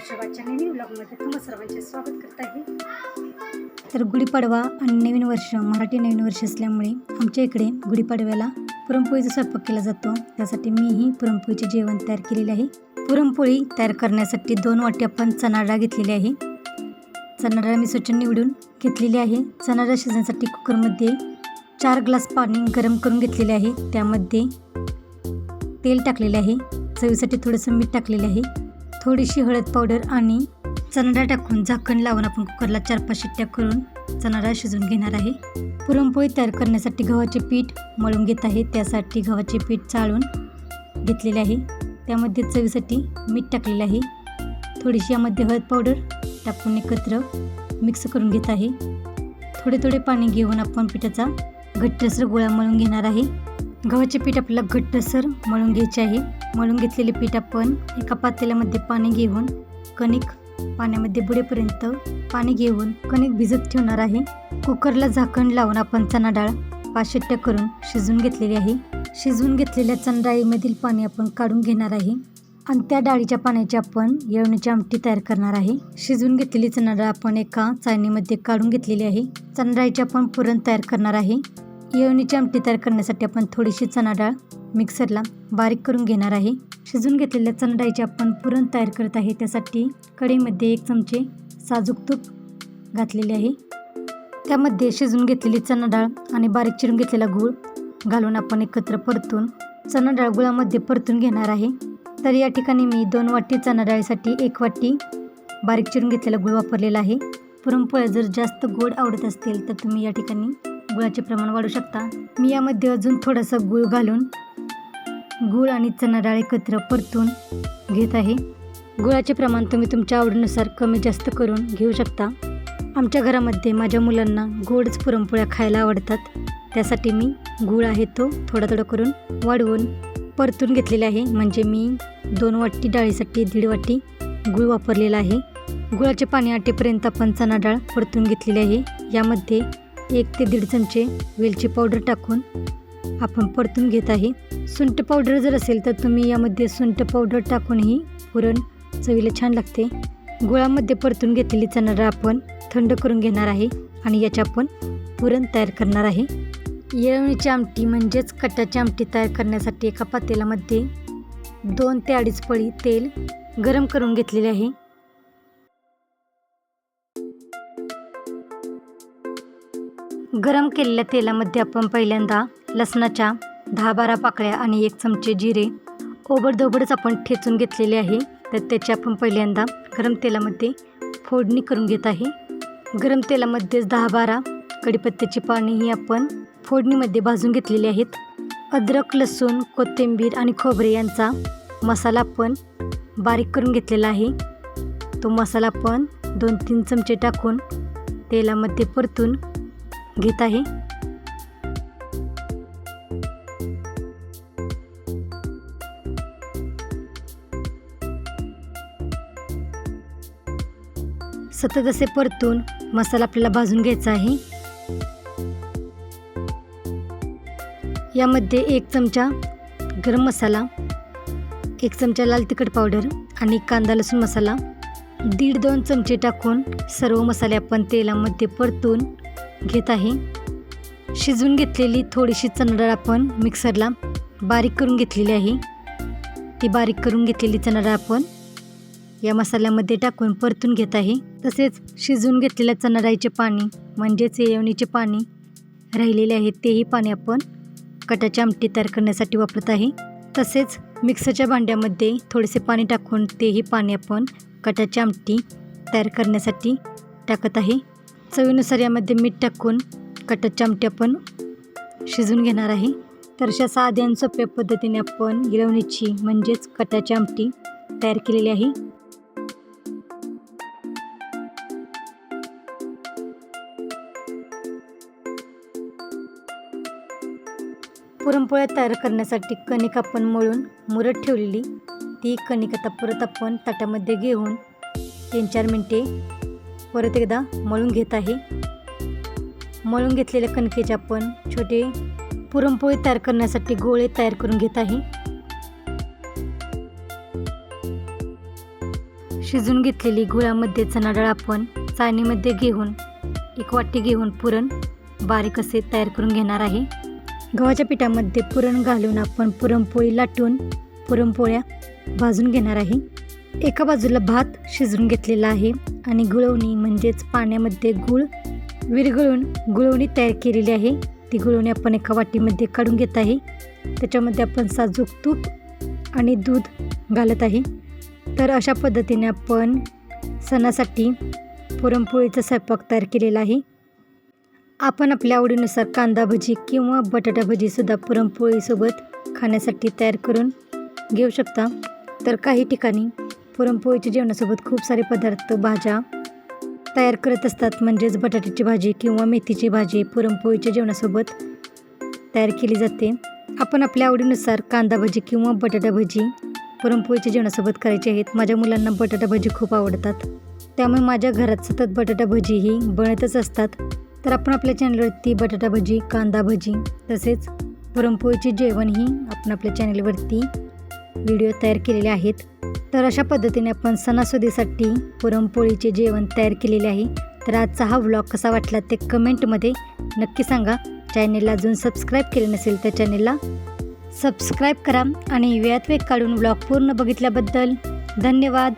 हिशोबाच्या नवीन ब्लॉगमध्ये तुम्हा सर्वांचे स्वागत करत आहे. तर गुढीपाडवा आणि नवीन वर्ष मराठी नवीन वर्ष असल्यामुळे आमच्या इकडे गुढीपाडव्याला पुरणपोळीचा स्वयंपाक केला जातो. त्यासाठी मीही पुरणपोळीचे जेवण तयार केलेले आहे. पुरणपोळी तयार करण्यासाठी दोन वाटी आपण चणा डाळ घेतलेली आहे. चणा डाळ मी स्वच्छ निवडून घेतलेली आहे. चणा डाळ शिजण्यासाठी कुकरमध्ये चार ग्लास पाणी गरम करून घेतलेले आहे. त्यामध्ये तेल टाकलेले आहे. चवीसाठी थोडंसं मीठ टाकलेलं आहे. थोडीशी हळद पावडर आणि चणाडा टाकून झाकण लावून आपण कुकरला चार पाच शिट्ट्या करून चणाडा शिजून शिजवून घेणार आहे. पुरणपोळी तयार करण्यासाठी गव्हाचे पीठ मळून घेत आहे. त्यासाठी गव्हाचे पीठ चाळून घेतलेले आहे. त्यामध्ये चवीसाठी मीठ टाकलेले आहे. थोडीशी यामध्ये हळद पावडर टाकून एकत्र मिक्स करून घेत आहे. थोडे थोडे पाणी घेऊन आपण पिठाचा घट्टसर गोळा मळून घेणार आहे. गव्हाचे पीठ आपल्याला घट्टसर मळून घ्यायचे आहे. मळून घेतलेले पीठ आपण एका पातेल्यामध्ये पाणी घेऊन कणिक पाण्यामध्ये बुडेपर्यंत पाणी घेऊन कणिक भिजत ठेवणार आहे. कुकरला झाकण लावून आपण चणा डाळ पाच शिट्ट्या करून शिजवून घेतलेली आहे. शिजवून घेतलेल्या चणा डाळीमधील पाणी आपण काढून घेणार आहे. आणि त्या डाळीच्या पाण्याची आपण येळणीची आमटी तयार करणार आहे. शिजवून घेतलेली चणा डाळ आपण एका चाळणीमध्ये काढून घेतलेली आहे. चणा डाळीचे आपण पुरण तयार करणार आहे. येवणीची आमटी तयार करण्यासाठी आपण थोडीशी चणा डाळ मिक्सरला बारीक करून घेणार आहे. शिजून घेतलेल्या चणा डाळीचे आपण पुरण तयार करत आहे. त्यासाठी कढईमध्ये एक चमचे साजूक तूप घातलेले आहे. त्यामध्ये शिजून घेतलेली चणा डाळ आणि बारीक चिरून घेतलेला गूळ घालून आपण एकत्र परतून चणा डाळ गुळामध्ये परतून घेणार आहे. तर या ठिकाणी मी दोन वाटी चणा डाळीसाठी एक वाटी बारीक चिरून घेतलेला गूळ वापरलेला आहे. पुरणपोळ्या जर जास्त गोड आवडत असतील तर तुम्ही या ठिकाणी गुळाचे प्रमाण वाढू शकता. मी यामध्ये अजून थोडासा गूळ घालून गूळ आणि चणा डाळ एकत्र परतून घेत आहे. गुळाचे प्रमाण तुम्ही तुमच्या आवडीनुसार कमी जास्त करून घेऊ शकता. आमच्या घरामध्ये माझ्या मुलांना गोडच पुरणपोळ्या खायला आवडतात. त्यासाठी मी गूळ आहे तो थोडा थोडा करून वाढवून परतून घेतलेला आहे. म्हणजे मी दोन वाटी डाळीसाठी दीड वाटी गूळ वापरलेला आहे. गुळाचे पाणी आटेपर्यंत आपण चणा डाळ परतून घेतलेली आहे. यामध्ये एक ते दीड चमचे वेलची पावडर टाकून आपण परतून घेत आहे. सुंठ पावडर जर असेल तर तुम्ही यामध्ये सुंठ पावडर टाकूनही पुरण चवीला छान लागते. गुळामध्ये परतून घेतलेली चणा आपण थंड करून घेणार आहे आणि याचे आपण पुरण तयार करणार आहे. येळवणीची आमटी म्हणजेच कटाची आमटी तयार करण्यासाठी एका पातेल्यामध्ये दोन ते अडीच पळी तेल गरम करून घेतलेले आहे. गरम केलेल्या तेलामध्ये आपण पहिल्यांदा लसणाच्या दहा बारा पाकळ्या आणि एक चमचे जिरे ओबडधोबडच आपण ठेचून घेतलेले आहे. तर त्याची आपण पहिल्यांदा गरम तेलामध्ये फोडणी करून घेत आहे. गरम तेलामध्येच दहा बारा कढीपत्त्याची पाणी ही आपण फोडणीमध्ये भाजून घेतलेली आहेत. अद्रक लसूण कोथिंबीर आणि खोबरे यांचा मसाला आपण बारीक करून घेतलेला आहे. तो मसाला आपण दोन तीन चमचे टाकून तेलामध्ये परतून घेत आहे. सतत असे परतून मसाला आपल्याला भाजून घ्यायचा आहे. यामध्ये एक चमचा गरम मसाला एक चमचा लाल तिखट पावडर आणि कांदा लसूण मसाला दीड दोन चमचे टाकून सर्व मसाले आपण तेलामध्ये परतून घेत आहे. शिजवून घेतलेली थोडीशी चणडाळ आपण मिक्सरला बारीक करून घेतलेली आहे. ती बारीक करून घेतलेली चणाडाळ आपण या मसाल्यामध्ये टाकून परतून घेत आहे. तसेच शिजवून घेतलेल्या चणाडाळीचे पाणी म्हणजेच येवणीचे पाणी राहिलेले आहे तेही पाणी आपण कटाची आमटी तयार करण्यासाठी वापरत आहे. तसेच मिक्सरच्या भांड्यामध्ये थोडेसे पाणी टाकून तेही पाणी आपण कटाची आमटी तयार करण्यासाठी टाकत आहे. चवीनुसार यामध्ये मीठ टाकून कटाची आमटी आपण शिजवून घेणार आहे. तर अशा साध्या आणि सोप्या पद्धतीने आपण गिरवणीची म्हणजेच कटाची आमटी तयार केलेली आहे. पुरणपोळ्या तयार करण्यासाठी कणिक आपण मळून मुरत ठेवलेली. ती कणिक आता परत आपण ताटामध्ये घेऊन तीन चार मिनटे परत एकदा मळून घेत आहे. मळून घेतलेल्या कणकेचे आपण छोटे पुरणपोळी तयार करण्यासाठी गोळे तयार करून घेत आहे. शिजून घेतलेली गुळामध्ये चणा डाळ आपण चाळणीमध्ये घेऊन एक वाटी घेऊन पुरण बारीक असे तयार करून घेणार आहे. गव्हाच्या पिठामध्ये पुरण घालून आपण पुरणपोळी लाटून पुरणपोळ्या भाजून घेणार आहे. एका बाजूला भात शिजवून घेतलेला आहे आणि गुळवणी म्हणजेच पाण्यामध्ये गुळ विरघळून गुळवणी तयार केलेली आहे. ती गुळवणी आपण एका वाटीमध्ये काढून घेत आहे. त्याच्यामध्ये आपण साजूक तूप आणि दूध घालत आहे. तर अशा पद्धतीने आपण सणासाठी पुरणपोळीचा स्वयंपाक तयार केलेला आहे. आपण आपल्या आवडीनुसार कांदा भजी किंवा बटाटा भजीसुद्धा पुरणपोळीसोबत खाण्यासाठी तयार करून घेऊ शकता. तर काही ठिकाणी पुरणपोळीच्या जेवणासोबत खूप सारे पदार्थ भाज्या तयार करत असतात. म्हणजेच बटाट्याची भाजी किंवा मेथीची भाजी पुरणपोळीच्या जेवणासोबत तयार केली जाते. आपण आपल्या आवडीनुसार कांदा भजी किंवा बटाटा भजी पुरणपोळीच्या जेवणासोबत करायची आहेत. माझ्या मुलांना बटाटा भजी खूप आवडतात. त्यामुळे माझ्या घरात सतत बटाटा भजी ही बनतच असतात. तर आपण आपल्या चॅनलवरती बटाटा भजी कांदा भजी तसेच पुरणपोळीचे जेवण ही आपण आपल्या चॅनलवरती व्हिडिओ तयार केलेले आहेत. तर अशा पद्धतीने आपण सणासुदीसाठी पुरणपोळीचे जेवण तयार केलेले आहे. तर आजचा हा व्लॉग कसा वाटला ते कमेंटमध्ये नक्की सांगा. चॅनेलला अजून सबस्क्राईब केले नसेल तर चॅनेलला सबस्क्राईब करा आणि वेळात वेग काढून व्लॉग पूर्ण बघितल्याबद्दल धन्यवाद.